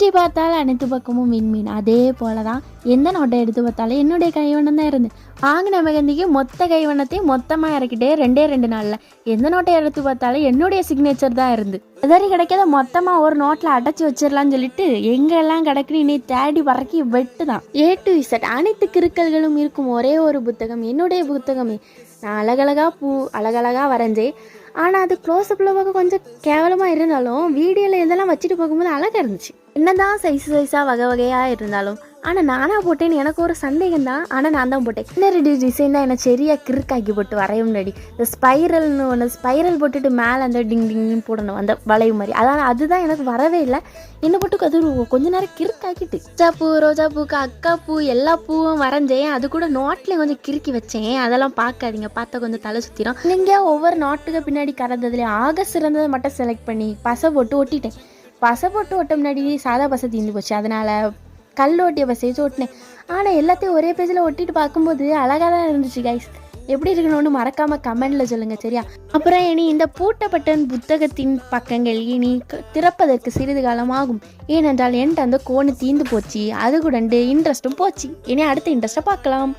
சுற்றி பார்த்தாலும் அனைத்து பக்கமும் விண்மீன். அதே போல தான் எந்த நோட்டை எடுத்து பார்த்தாலும் என்னுடைய கைவண்ணம் தான் இருந்து ஆங்கின மகந்திக்கு மொத்த கைவண்ணத்தையும் மொத்தமாக இறக்கிட்டே ரெண்டே ரெண்டு நாளில் எந்த நோட்டை எடுத்து பார்த்தாலும் என்னுடைய சிக்னேச்சர் தான் இருந்து எதறி கிடைக்காத மொத்தமாக ஒரு நோட்டில் அடைச்சி வச்சிடலாம்னு சொல்லிட்டு எங்கெல்லாம் கிடக்குன்னு இனி தேடி வரக்கி வெட்டு தான் ஏ டு இசட் அனைத்து கிருக்கல்களும் இருக்கும் ஒரே ஒரு புத்தகம் என்னுடைய புத்தகமே. நான் அழகழகாக பூ அழகழகாக வரைஞ்சேன் ஆனால் அது க்ளோஸ்அப்பில் பார்க்க கொஞ்சம் கேவலமாக இருந்தாலும் வீடியோவில் இதெல்லாம் வச்சுட்டு பார்க்கும்போது அழகாக இருந்துச்சு. என்னதான் சைஸ் சைஸாக வகை வகையாக இருந்தாலும் ஆனால் நானாக போட்டேன்னு எனக்கு ஒரு சந்தேகம் தான் ஆனால் நான் தான் போட்டேன். என்ன ரெடி டிசைன் தான் என்னை சரியாக கிறுக்காக்கி போட்டு வரைய முன்னாடி. இந்த ஸ்பைரல்னு ஒன்று ஸ்பைரல் போட்டுட்டு மேலே அந்த டிங் டிங்னு போடணும் அந்த வளைவு மாதிரி. அதான் அதுதான் எனக்கு வரவே இல்லை. என்னை போட்டு அது கொஞ்சம் கொஞ்ச நேரம் கிறுக்காக்கிட்டு. ரோஜா பூ ரோஜா பூக்கு அக்கா பூ எல்லா பூவும் வரைஞ்சேன். அது கூட நோட்லேயும் கொஞ்சம் கிறுக்கி வச்சேன். அதெல்லாம் பார்க்காதீங்க. பார்த்தா கொஞ்சம் தலை சுற்றிடும் நீங்கள் ஒவ்வொரு நாட்டுக்கு பின்னாடி கறந்ததுலேயே ஆக சிறந்ததை மட்டும் செலக்ட் பண்ணி பசை போட்டு ஒட்டிட்டேன். பசை போட்டு ஓட்ட முன்னாடி சாதா பசை தீர்ந்து போச்சு. அதனால் கல் ஓட்டிய பசை ஓட்டினேன் ஆனால் எல்லாத்தையும் ஒரே பேஜில் ஒட்டிட்டு பார்க்கும்போது அழகாக தான் இருந்துச்சு கைஸ் எப்படி இருக்கணும்னு மறக்காமல் கமெண்டில் சொல்லுங்கள் சரியா? அப்புறம் இனி இந்த பூட்டப்பட்டன் புத்தகத்தின் பக்கங்கள் இனி திறப்பதற்கு சிறிது காலம் ஆகும். ஏனென்றால் என்கிட்ட அந்த கோணு தீந்து போச்சு. அது கூட இன்ட்ரெஸ்ட்டும் போச்சு. இனி அடுத்த இன்ட்ரெஸ்ட்டை பார்க்கலாம்.